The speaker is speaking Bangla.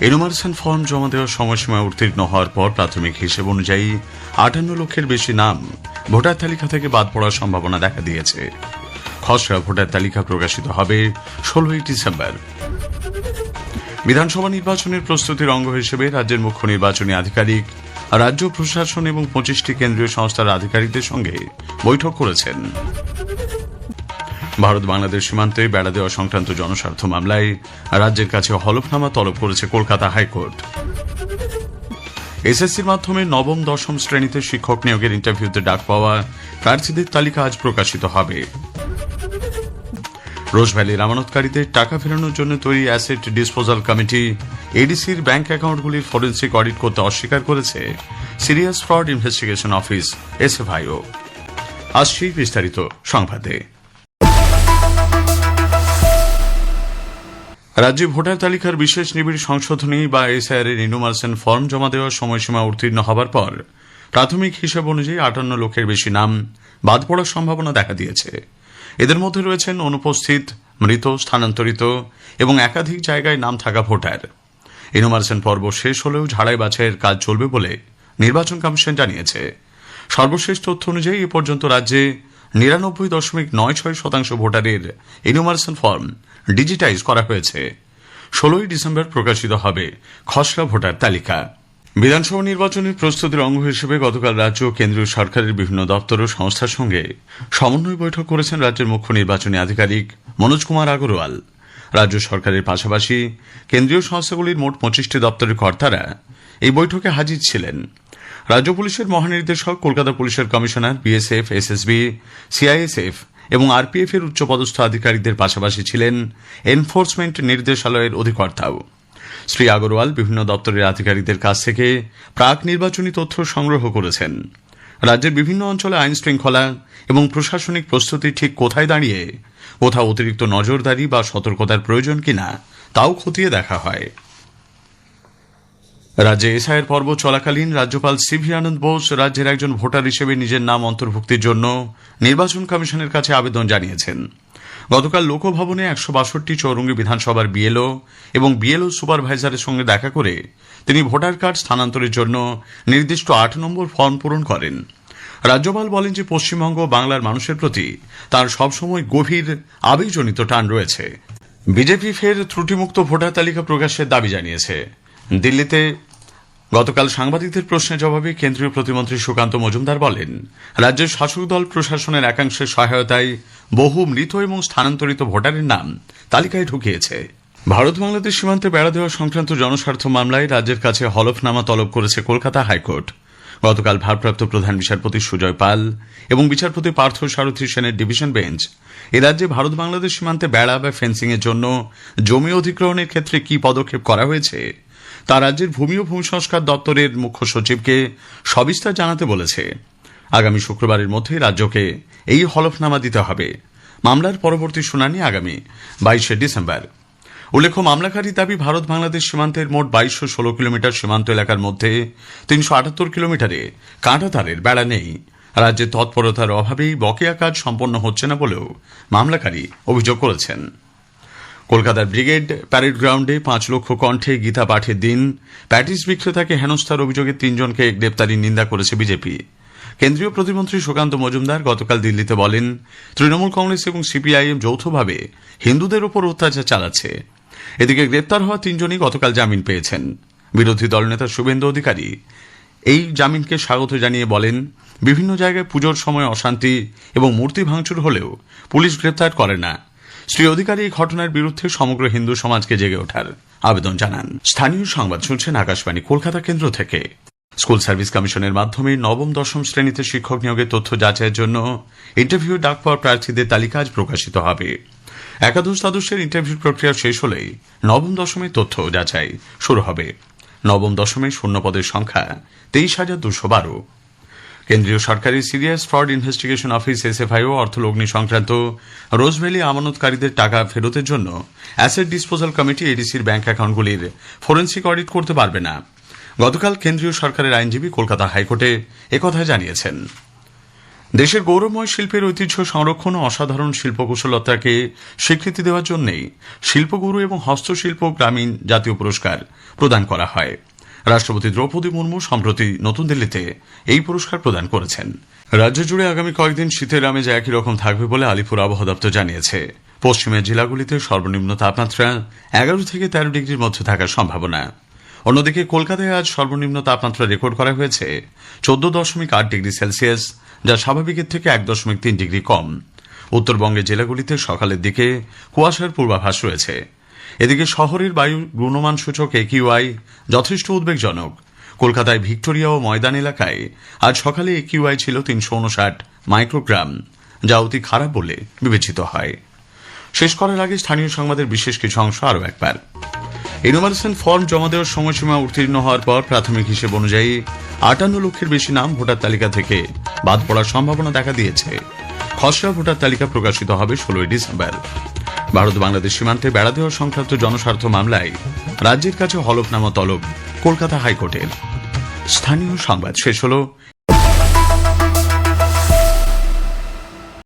এনুমারেশন ফর্ম জমা দেওয়ার সময়সীমা উত্তীর্ণ হওয়ার পর প্রাথমিক হিসেব অনুযায়ী আটান্ন লক্ষের বেশি নাম ভোটার তালিকা থেকে বাদ পড়ার সম্ভাবনা দেখা দিয়েছে। খসড়া ভোটার তালিকা প্রকাশিত হবে ষোলোই ডিসেম্বর। বিধানসভা নির্বাচনের প্রস্তুতির অঙ্গ হিসেবে রাজ্যের মুখ্য নির্বাচনী আধিকারিক, রাজ্য প্রশাসন এবং পঁচিশটি কেন্দ্রীয় সংস্থার আধিকারিকদের সঙ্গে বৈঠক করেছেন। ভারত বাংলাদেশ সীমান্তে বেড়া দেওয়া সংক্রান্ত জনস্বার্থ মামলায় রাজ্যের কাছে হলফনামা তলব করেছে কলকাতা হাইকোর্ট। এসএসসির মাধ্যমে নবম, দশম শ্রেণীতে শিক্ষক নিয়োগের ইন্টারভিউতে ডাক পাওয়া প্রার্থীদের তালিকা আজ প্রকাশিত হবে। রোজভ্যালির আমানতকারীদের টাকা ফেরানোর জন্য তৈরি অ্যাসেট ডিসপোজাল কমিটি এডিসির ব্যাংক অ্যাকাউন্টগুলির ফরেন্সিক অডিট করতে অস্বীকার করেছে serious fraud investigation office, SFIO. আসছি বিস্তারিত সংবাদে। রাজ্যে ভোটার তালিকার বিশেষ নিবিড় সংশোধনী বা এসআইআর এর ইনুমার্সেন ফর্ম জমা দেওয়ার সময়সীমা উত্তীর্ণ হবার পর প্রাথমিক হিসাব অনুযায়ী আটান্ন লক্ষের বেশি নাম বাদ পড়ার সম্ভাবনা দেখা দিয়েছে। এদের মধ্যে রয়েছেন অনুপস্থিত, মৃত, স্থানান্তরিত এবং একাধিক জায়গায় নাম থাকা ভোটার। ইনুমার্সেন পর্ব শেষ হলেও ঝাড়াই বাছাইয়ের কাজ চলবে বলে নির্বাচন কমিশন জানিয়েছে। সর্বশেষ তথ্য অনুযায়ী এ পর্যন্ত রাজ্যে নিরানব্বই দশমিক নয় ছয় শতাংশ ভোটারের ইনুমার্সেন ফর্ম ডিজিটাইজ করা হয়েছে। ষোলোই ডিসেম্বর প্রকাশিত হবে খসড়া ভোটার তালিকা। বিধানসভা নির্বাচনের প্রস্তুতির অঙ্গ হিসেবে গতকাল রাজ্য ও কেন্দ্রীয় সরকারের বিভিন্ন দপ্তর ও সংস্থার সঙ্গে সমন্বয় বৈঠক করেছেন রাজ্যের মুখ্য নির্বাচনী আধিকারিক মনোজ কুমার আগরওয়াল। রাজ্য সরকারের পাশাপাশি কেন্দ্রীয় সংস্থাগুলির মোট পঁচিশটি দপ্তরের কর্তারা এই বৈঠকে হাজির ছিলেন। রাজ্য পুলিশের মহানির্দেশক, কলকাতা পুলিশের কমিশনার, বিএসএফ, এসএসবি, সিআইএসএফ এবং আরপিএফ এর উচ্চপদস্থ আধিকারিকদের পাশাপাশি ছিলেন এনফোর্সমেন্ট নির্দেশালয়ের অধিকর্তাও। শ্রী আগরওয়াল বিভিন্ন দপ্তরের আধিকারিকদের কাছ থেকে প্রাক নির্বাচনী তথ্য সংগ্রহ করেছেন। রাজ্যের বিভিন্ন অঞ্চলে আইন শৃঙ্খলা এবং প্রশাসনিক প্রস্তুতি ঠিক কোথায় দাঁড়িয়ে, কোথাও অতিরিক্ত নজরদারি বা সতর্কতার প্রয়োজন কিনা, তাও খতিয়ে দেখা হয়। রাজ্যে এসআইয়ের পর্ব চলাকালীন রাজ্যপাল সিভি আনন্দ বোস রাজ্যের একজন ভোটার হিসেবে নিজের নাম অন্তর্ভুক্তির জন্য নির্বাচন কমিশনের কাছে আবেদন জানিয়েছেন। গতকাল লোকভবনে একশো বাষট্টি চৌরঙ্গি বিধানসভার বিএলও এবং বিএলও সুপারভাইজারের সঙ্গে দেখা করে তিনি ভোটার কার্ড স্থানান্তরের জন্য নির্দিষ্ট আট নম্বর ফর্ম পূরণ করেন। রাজ্যপাল বলেন যে পশ্চিমবঙ্গ বাংলার মানুষের প্রতি তার সবসময় গভীর আবেগজনিত টান রয়েছে। বিজেপি ফের ত্রুটিমুক্ত ভোটার তালিকা প্রকাশের দাবি জানিয়েছে। দিল্লিতে গতকাল সাংবাদিকদের প্রশ্নের জবাবে কেন্দ্রীয় প্রতিমন্ত্রী সুকান্ত মজুমদার বলেন, রাজ্যের শাসক দল প্রশাসনের একাংশের সহায়তায় বহু মৃত এবং স্থানান্তরিত ভোটারের নাম তালিকায় ঢুকিয়েছে। ভারত বাংলাদেশ সীমান্তে বেড়া দেওয়া সংক্রান্ত জনস্বার্থ মামলায় রাজ্যের কাছে হলফনামা তলব করেছে কলকাতা হাইকোর্ট। গতকাল ভারপ্রাপ্ত প্রধান বিচারপতি সুজয় পাল এবং বিচারপতি পার্থ সারথী সেনের ডিভিশন বেঞ্চ। এ রাজ্যে ভারত বাংলাদেশ সীমান্তে বেড়া বা ফেন্সিংয়ের জন্য জমি অধিগ্রহণের ক্ষেত্রে কি পদক্ষেপ করা হয়েছে তা রাজ্যের ভূমি ও ভূমি সংস্কার দপ্তরের মুখ্য সচিবকে সবিস্তার জানাতে বলেছে। আগামী শুক্রবারের মধ্যে রাজ্যকে এই হলফনামা দিতে হবে। মামলার পরবর্তী শুনানি আগামী বাইশে ডিসেম্বর। উল্লেখ্য, মামলাকারী দাবি ভারত বাংলাদেশ সীমান্তের মোট বাইশশো ষোলো কিলোমিটার সীমান্ত এলাকার মধ্যে তিনশো আটাত্তর কিলোমিটারে কাঁটাতারের বেড়া নেই। রাজ্যের তৎপরতার অভাবেই বকেয়া কাজ সম্পন্ন হচ্ছে না বলেও মামলাকারী অভিযোগ করেছেন। কলকাতার ব্রিগেড প্যারেড গ্রাউন্ডে পাঁচ লক্ষ কণ্ঠে গীতা পাঠের দিন। প্যাটিস বিক্রেতাকে হেনস্থার অভিযোগে তিনজনকে গ্রেপ্তারি নিন্দা করেছে বিজেপি। কেন্দ্রীয় প্রতিমন্ত্রী সুকান্ত মজুমদার গতকাল দিল্লিতে বলেন, তৃণমূল কংগ্রেস এবং সিপিআইএম যৌথভাবে হিন্দুদের ওপর অত্যাচার চালাচ্ছে। এদিকে গ্রেপ্তার হওয়া তিনজনই গতকাল জামিন পেয়েছেন। বিরোধী দলনেতা শুভেন্দু অধিকারী এই জামিনকে স্বাগত জানিয়ে বলেন, বিভিন্ন জায়গায় পুজোর সময় অশান্তি এবং মূর্তি ভাঙচুর হলেও পুলিশ গ্রেপ্তার করে না। শ্রী অধিকারী এই ঘটনার বিরুদ্ধে সমগ্র হিন্দু সমাজকে জেগে ওঠার আবেদন জানান। স্থানীয় সংবাদ শুনছেন আকাশবাণী, কলকাতা কেন্দ্র থেকে। স্কুল সার্ভিস কমিশনের মাধ্যমে নবম, দশম শ্রেণীতে শিক্ষক নিয়োগের তথ্য যাচাইয়ের জন্য ইন্টারভিউ ডাক পাওয়া প্রার্থীদের তালিকা আজ প্রকাশিত হবে। একাদশ দ্বাদশের ইন্টারভিউ প্রক্রিয়া শেষ হলেই নবম দশমের তথ্য যাচাই শুরু হবে। নবম, দশমে শূন্য পদের সংখ্যা তেইশ হাজার দুশো বারো। কেন্দ্রীয় সরকারি serious fraud investigation office SFIO, অর্থলগ্নি সংক্রান্ত রোজভ্যালি আমানতকারীদের টাকা ফেরতের জন্য অ্যাসেট ডিসপোজাল কমিটি এডিসির ব্যাংক অ্যাকাউন্টগুলির ফোরেন্সিক অডিট করতে পারবে না। গতকাল কেন্দ্রীয় সরকারের আইনজীবী কলকাতা হাইকোর্টে একথা জানিয়েছেন। দেশের গৌরবময় শিল্পের ঐতিহ্য সংরক্ষণ ও অসাধারণ শিল্পকুশলতাকে স্বীকৃতি দেওয়ার জন্যই শিল্পগুরু এবং হস্তশিল্প গ্রামীণ জাতীয় পুরস্কার প্রদান করা হয়। রাষ্ট্রপতি দ্রৌপদী মুর্মু সম্প্রতি নতুন দিল্লিতে এই পুরস্কার প্রদান করেছেন। রাজ্য জুড়ে আগামী কয়েকদিন শীতের আমেজ একই রকম থাকবে বলে আলিপুর আবহাওয়া দপ্তর জানিয়েছে। পশ্চিমের জেলাগুলিতে সর্বনিম্ন তাপমাত্রা এগারো থেকে তেরো ডিগ্রির মধ্যে থাকার সম্ভাবনা। অন্যদিকে কলকাতায় আজ সর্বনিম্ন তাপমাত্রা রেকর্ড করা হয়েছে চোদ্দ দশমিক আট ডিগ্রি সেলসিয়াস, যা স্বাভাবিকের থেকে এক দশমিক তিন ডিগ্রি কম। উত্তরবঙ্গের জেলাগুলিতে সকালের দিকে কুয়াশার পূর্বাভাস রয়েছে। এদিকে শহরের বায়ু গুণমান সূচক একিউআই যথেষ্ট উদ্বেগজনক। কলকাতায় ভিক্টোরিয়া ও ময়দান এলাকায় আজ সকালে একিউআই ছিল তিনশো উনষাট মাইক্রোগ্রাম, যা অতি খারাপ বলে বিবেচিত হয়। শেষ করার আগে স্থানীয় সংবাদের বিশেষ কিছু অংশ আরও একবার। এনুমারেশন ফর্ম জমা দেওয়ার সময়সীমা উত্তীর্ণ হওয়ার পর প্রাথমিক হিসেব অনুযায়ী আটান্ন লক্ষের বেশি নাম ভোটার তালিকা থেকে বাদ পড়ার সম্ভাবনা দেখা দিয়েছে। খসড়া ভোটার তালিকা প্রকাশিত হবে ষোলোই ডিসেম্বর। ভারত বাংলাদেশ সীমান্তে বেড়া দেওয়া সংক্রান্ত জনস্বার্থ মামলায় রাজ্যের কাছে হলফনামা তলব কলকাতা হাইকোর্টের। স্থানীয় সংবাদ শেষ হল।